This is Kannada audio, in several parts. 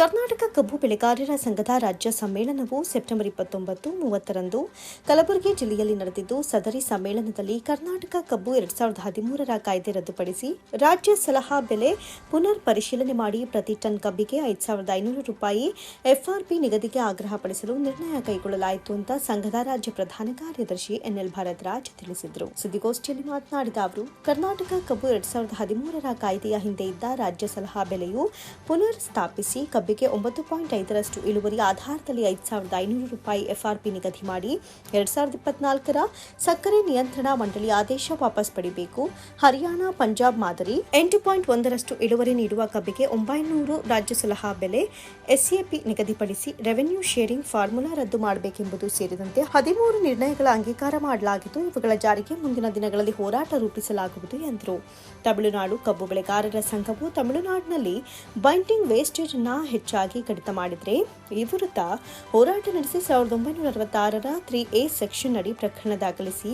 ಕರ್ನಾಟಕ ಕಬ್ಬು ಬೆಳೆಗಾರರ ಸಂಘದ ರಾಜ್ಯ ಸಮ್ಮೇಳನವು ಸೆಪ್ಟೆಂಬರ್ ಇಪ್ಪತ್ತೊಂಬತ್ತು, ಮೂವತ್ತರಂದು ಕಲಬುರಗಿ ಜಿಲ್ಲೆಯಲ್ಲಿ ನಡೆದಿದ್ದು, ಸದರಿ ಸಮ್ಮೇಳನದಲ್ಲಿ ಕರ್ನಾಟಕ ಕಬ್ಬು ಎರಡ್ ಸಾವಿರದ ಹದಿಮೂರರ ಕಾಯ್ದೆ ರದ್ದುಪಡಿಸಿ ರಾಜ್ಯ ಸಲಹಾ ಬೆಲೆ ಪುನರ್ ಪರಿಶೀಲನೆ ಮಾಡಿ ಪ್ರತಿ ಟನ್ ಕಬ್ಬಿಗೆ ಐದು ಸಾವಿರದ ಐನೂರು ರೂಪಾಯಿ ಎಫ್ಆರ್ಪಿ ನಿಗದಿಗೆ ಆಗ್ರಹಪಡಿಸಲು ನಿರ್ಣಯ ಕೈಗೊಳ್ಳಲಾಯಿತು ಅಂತ ಸಂಘದ ರಾಜ್ಯ ಪ್ರಧಾನ ಕಾರ್ಯದರ್ಶಿ ಎನ್ಎಲ್ ಭರತ್ ರಾಜ್ ತಿಳಿಸಿದರು. ಸುದ್ದಿಗೋಷ್ಠಿಯಲ್ಲಿ ಮಾತನಾಡಿದ ಅವರು, ಕರ್ನಾಟಕ ಕಬ್ಬು ಎರಡ್ ಸಾವಿರದ ಹದಿಮೂರರ ಕಾಯ್ದೆಯ ಹಿಂದೆ ಇದ್ದ ರಾಜ್ಯ ಸಲಹಾ ಬೆಲೆಯು ಪುನರ್ ಸ್ಥಾಪಿಸಿ ಕಬ್ಬಿಗೆ ಒಂಬತ್ತು ಪಾಯಿಂಟ್ ಐದರಷ್ಟು ಇಳುವರಿ ಆಧಾರದಲ್ಲಿ ಐದು ಸಾವಿರದ ಐನೂರು ರೂಪಾಯಿ ಎಫ್ಆರ್ಪಿ ನಿಗದಿ ಮಾಡಿ ಎರಡ್ ಸಾವಿರದ ಇಪ್ಪತ್ನಾಲ್ಕರ ಸಕ್ಕರೆ ನಿಯಂತ್ರಣ ಮಂಡಳಿ ಆದೇಶ ವಾಪಸ್ ಪಡೆಯಬೇಕು ಹರಿಯಾಣ, ಪಂಜಾಬ್ ಮಾದರಿ ಎಂಟು ಪಾಯಿಂಟ್ ಒಂದರಷ್ಟು ಇಳುವರಿ ನೀಡುವ ಕಬ್ಬಿಗೆ ಒಂಬೈನೂರು ರಾಜ್ಯ ಸಲಹಾ ಬೆಲೆ ಎಸ್ಎಪಿ ನಿಗದಿಪಡಿಸಿ ರೆವೆನ್ಯೂ ಶೇರಿಂಗ್ ಫಾರ್ಮುಲಾ ರದ್ದು ಮಾಡಬೇಕೆಂಬುದು ಸೇರಿದಂತೆ ಹದಿಮೂರು ನಿರ್ಣಯಗಳ ಅಂಗೀಕಾರ ಮಾಡಲಾಗಿದ್ದು, ಇವುಗಳ ಜಾರಿಗೆ ಮುಂದಿನ ದಿನಗಳಲ್ಲಿ ಹೋರಾಟ ರೂಪಿಸಲಾಗುವುದು ಎಂದರು. ತಮಿಳುನಾಡು ಕಬ್ಬು ಬೆಳೆಗಾರರ ಸಂಘವು ತಮಿಳುನಾಡಿನಲ್ಲಿ ಬೈಂಡಿಂಗ್ ವೇಸ್ಟೇಜ್ ಹೆಚ್ಚಾಗಿ ಕಡಿತ ಮಾಡಿದರೆ, ಈ ವಿರುದ್ಧ ಹೋರಾಟ ನಡೆಸಿ ಸಾವಿರದ ಒಂಬೈನೂರ ಅರವತ್ತಾರರ ತ್ರೀ ಎ ಸೆಕ್ಷನ್ ಅಡಿ ಪ್ರಕರಣ ದಾಖಲಿಸಿ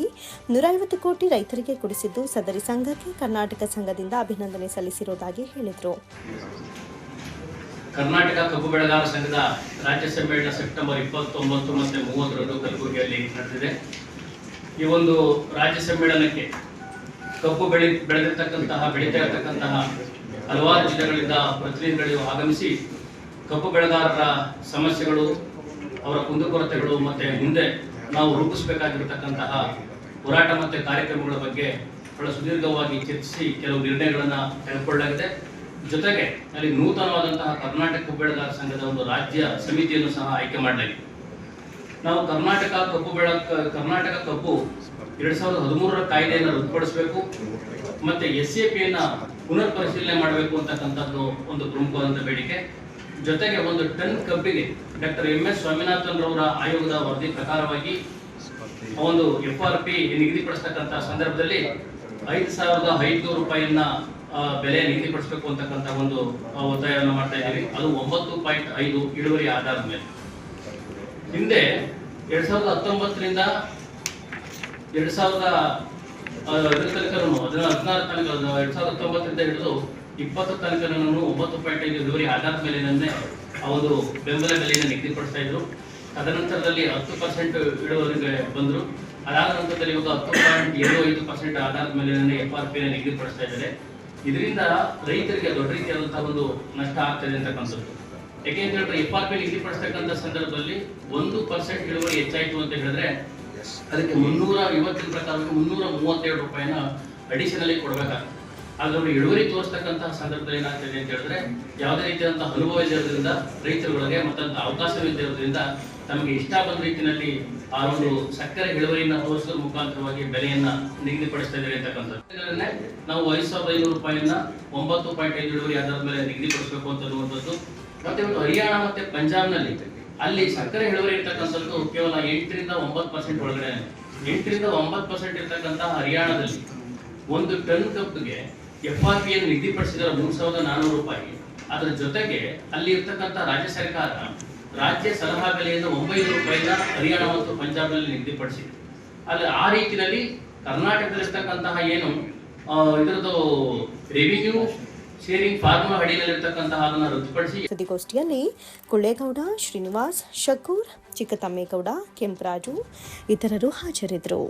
ನೂರ ಐವತ್ತು ಕೋಟಿ ರೈತರಿಗೆ ಕೊಡಿಸಿದ್ದು ಸದರಿ ಸಂಘಕ್ಕೆ ಕರ್ನಾಟಕ ಸಂಘದಿಂದ ಅಭಿನಂದನೆ ಸಲ್ಲಿಸಿರುವುದಾಗಿ ಹೇಳಿದರು. ಕರ್ನಾಟಕ ಕಬ್ಬು ಬೆಳೆಗಾರ ಸಂಘದ ರಾಜ್ಯ ಸಮ್ಮೇಳನ ಸೆಪ್ಟೆಂಬರ್ ಇಪ್ಪತ್ತೊಂಬತ್ತು ಮತ್ತು ಮೂವತ್ತರಂದು ಕಲಬುರಗಿಯಲ್ಲಿ ನಡೆದಿದೆ. ಈ ಒಂದು ರಾಜ್ಯ ಸಮ್ಮೇಳನಕ್ಕೆ ಕಬ್ಬು ಬೆಳೆ ಬೆಳೆದಿರ್ತಕ್ಕಂತಹ, ಬೆಳೀತಾ ಇರತಕ್ಕಂತಹ ಹಲವಾರು ಜಿಲ್ಲೆಗಳಿಂದ ಪ್ರತಿನಿಧಿಗಳು ಆಗಮಿಸಿ ಕಬ್ಬು ಬೆಳೆಗಾರರ ಸಮಸ್ಯೆಗಳು, ಅವರ ಕುಂದುಕೊರತೆಗಳು ಮತ್ತೆ ಮುಂದೆ ನಾವು ರೂಪಿಸಬೇಕಾಗಿರತಕ್ಕಂತಹ ಹೋರಾಟ ಮತ್ತು ಕಾರ್ಯಕ್ರಮಗಳ ಬಗ್ಗೆ ಬಹಳ ಸುದೀರ್ಘವಾಗಿ ಚರ್ಚಿಸಿ ಕೆಲವು ನಿರ್ಣಯಗಳನ್ನು ತೆಗೆದುಕೊಳ್ಳಲಾಗಿದೆ. ಜೊತೆಗೆ ಅಲ್ಲಿ ನೂತನವಾದಂತಹ ಕರ್ನಾಟಕ ಕಬ್ಬು ಬೆಳೆಗಾರ ಸಂಘದ ಒಂದು ರಾಜ್ಯ ಸಮಿತಿಯನ್ನು ಸಹ ಆಯ್ಕೆ ಮಾಡಲಾಗಿದೆ. ನಾವು ಕರ್ನಾಟಕ ಕಬ್ಬು ಬೆಳ, ಕರ್ನಾಟಕ ಕಬ್ಬು ಎರಡ್ ಸಾವಿರದ ಹದಿಮೂರರ ಕಾಯ್ದೆಯನ್ನು ರದ್ದುಪಡಿಸಬೇಕು, ಮತ್ತೆ ಎಸ್ ಎ ಪಿಯನ್ನ ಪುನರ್ ಪರಿಶೀಲನೆ ಮಾಡಬೇಕು ಅಂತಕ್ಕಂಥದ್ದು ಒಂದು ಪ್ರಮುಖವಾದಂಥ ಬೇಡಿಕೆ. ಜೊತೆಗೆ ಒಂದು ಟನ್ ಕಬ್ಬಿಗೆ ಡಾಕ್ಟರ್ ಎಂ ಎಸ್ ಸ್ವಾಮಿನಾಥನ್ ರವರ ಆಯೋಗದ ವರದಿ ಪ್ರಕಾರವಾಗಿ ಒಂದು ಎಫ್ ಆರ್ ಪಿ ನಿಗದಿಪಡಿಸ್ತಕ್ಕಂಥ ಸಂದರ್ಭದಲ್ಲಿ ಐದು ಸಾವಿರದ ಐದುನೂರು ರೂಪಾಯಿಯನ್ನ ಬೆಲೆ ನಿಗದಿಪಡಿಸಬೇಕು ಅಂತಕ್ಕಂಥ ಒಂದು ಒತ್ತಾಯವನ್ನು ಮಾಡ್ತಾ ಇದ್ದೀವಿ. ಅದು ಒಂಬತ್ತು ಪಾಯಿಂಟ್ ಐದು ಇಳುವರಿ ಆಧಾರದ ಮೇಲೆ. ಹಿಂದೆ ಎರಡ್ ಸಾವಿರದ ಹತ್ತೊಂಬತ್ತರಿಂದ ಎರಡ್ ಸಾವಿರದ ಹದಿನಾರು ತನಕ ಎರಡ್ ಸಾವಿರದ ಹತ್ತೊಂಬತ್ತರಿಂದ ಹಿಡಿದು ಇಪ್ಪತ್ತು ತನಕನೂ ಒಂಬತ್ತು ಪಾಯಿಂಟ್ ಐದು ಇಳುವರಿ ಆಧಾರದ ಮೇಲೆ ಆ ಒಂದು ಬೆಂಬಲ ಬೆಲೆಯನ್ನು ನಿಗದಿಪಡಿಸ್ತಾ ಇದ್ರು. ತದನಂತರದಲ್ಲಿ ಹತ್ತು ಪರ್ಸೆಂಟ್ ಇಳುವರಿಗೆ ಬಂದರು. ಅದಾದ ನಂತರದಲ್ಲಿ ಇವತ್ತು ಹತ್ತು ಪಾಯಿಂಟ್ ಏಳು ಐದು ಪರ್ಸೆಂಟ್ ಆಧಾರದ ಮೇಲೆ ಎಫ್ ಆರ್ ಪಿ ನಿಗದಿಪಡಿಸ್ತಾ ಇದ್ದಾರೆ. ಇದರಿಂದ ರೈತರಿಗೆ, ದೊಡ್ಡ ರೀತಿಯಾದಂತಹ ಒಂದು ನಷ್ಟ ಆಗ್ತದೆ ಅಂತಕ್ಕಂಥದ್ದು. ಯಾಕೆ ಅಂತ ಹೇಳಿದ್ರೆ ಎಫ್ ಆರ್ ಪಿ ನಿಗದಿಪಡಿಸ್ತಕ್ಕಂಥ ಸಂದರ್ಭದಲ್ಲಿ ಒಂದು ಪರ್ಸೆಂಟ್ ಇಳುವರಿ ಹೆಚ್ಚಾಯಿತು ಅಂತ ಹೇಳಿದ್ರೆ ಅದಕ್ಕೆ ಮುನ್ನೂರ ಐವತ್ತಿನ ಪ್ರಕಾರ ಮುನ್ನೂರ ಮೂವತ್ತೆರಡು ರೂಪಾಯಿನ ಅಡಿಷನಲಿ ಕೊಡಬೇಕಾಗುತ್ತೆ. ಅವರು ಇಳುವರಿ ತೋರಿಸ್ತಕ್ಕಂತಹ ಸಂದರ್ಭದಲ್ಲಿ ಏನಾಗ್ತದೆ ಅಂತ ಹೇಳಿದ್ರೆ, ಯಾವುದೇ ರೀತಿಯಾದಂತಹ ಅನುಭವ ಇರೋದ್ರಿಂದ ರೈತರುಗಳಿಗೆ ಮತ್ತಂತ ಅವಕಾಶವಿದ್ದಿರೋದ್ರಿಂದ ತಮಗೆ ಇಷ್ಟ ಬಂದ ರೀತಿಯಲ್ಲಿ ಆ ಒಂದು ಸಕ್ಕರೆ ಇಳುವರಿಯನ್ನ ತೋರಿಸೋದ್ರ ಮುಖಾಂತರವಾಗಿ ಬೆಲೆಯನ್ನ ನಿಗದಿಪಡಿಸ್ತಾ ಇದ್ದಾರೆ ಅಂತಕ್ಕಂಥದ್ದು. ನಾವು ಐದು ಸಾವಿರದ ಐನೂರು ರೂಪಾಯಿಯನ್ನ ಒಂಬತ್ತು ಪಾಯಿಂಟ್ ಐದು ಇಳುವರಿ ಆಧಾರದ ಮೇಲೆ ನಿಗದಿಪಡಿಸಬೇಕು ಅಂತ ಅನ್ನುವಂಥದ್ದು. ಮತ್ತೆ ಇವತ್ತು ಹರಿಯಾಣ ಮತ್ತೆ ಪಂಜಾಬ್ನಲ್ಲಿ ಅಲ್ಲಿ ಸಕ್ಕರೆ ಇಳುವರಿ ಇರ್ತಕ್ಕಂಥದ್ದು ಕೇವಲ ಎಂಟರಿಂದ ಒಂಬತ್ತು ಪರ್ಸೆಂಟ್ ಒಳಗಡೆ. ಎಂಟರಿಂದ ಒಂಬತ್ತು ಪರ್ಸೆಂಟ್ ಇರ್ತಕ್ಕಂತಹ ಹರಿಯಾಣದಲ್ಲಿ ಒಂದು ಟನ್ ಕಬ್ಬಿಗೆ ಎಫ್ ಆರ್ ಪಿ ಅನ್ನು ನಿಗದಿಪಡಿಸಿದರೆ ಮೂರು ಸಾವಿರದ ನಾನೂರು ರೂಪಾಯಿ. ಅದರ ಜೊತೆಗೆ ಅಲ್ಲಿ ಇರ್ತಕ್ಕಂಥ ರಾಜ್ಯ ಸರ್ಕಾರ ರಾಜ್ಯ ಸಲಹಾ ಬೆಲೆಯನ್ನು ಒಂಬೈನೂರು ರೂಪಾಯಿನ ಹರಿಯಾಣ ಮತ್ತು ಪಂಜಾಬ್ನಲ್ಲಿ ನಿಗದಿಪಡಿಸಿದೆ ಅಲ್ಲಿ ಆ ರೀತಿಯಲ್ಲಿ ಕರ್ನಾಟಕದಲ್ಲಿರ್ತಕ್ಕಂತಹ ಏನು ಇದರದ್ದು ರೆವಿನ್ಯೂ ಶೇರಿಂಗ್ ಸುದ್ದಿಗೋಷ್ಠಿಯಲ್ಲಿ ಕುಳ್ಳೇಗೌಡ ಶ್ರೀನಿವಾಸ್ ಶಕೂರ್ ಚಿಕ್ಕತಮ್ಮೇಗೌಡ ಕೆಂಪರಾಜು ಇತರರು ಹಾಜರಿದ್ದರು.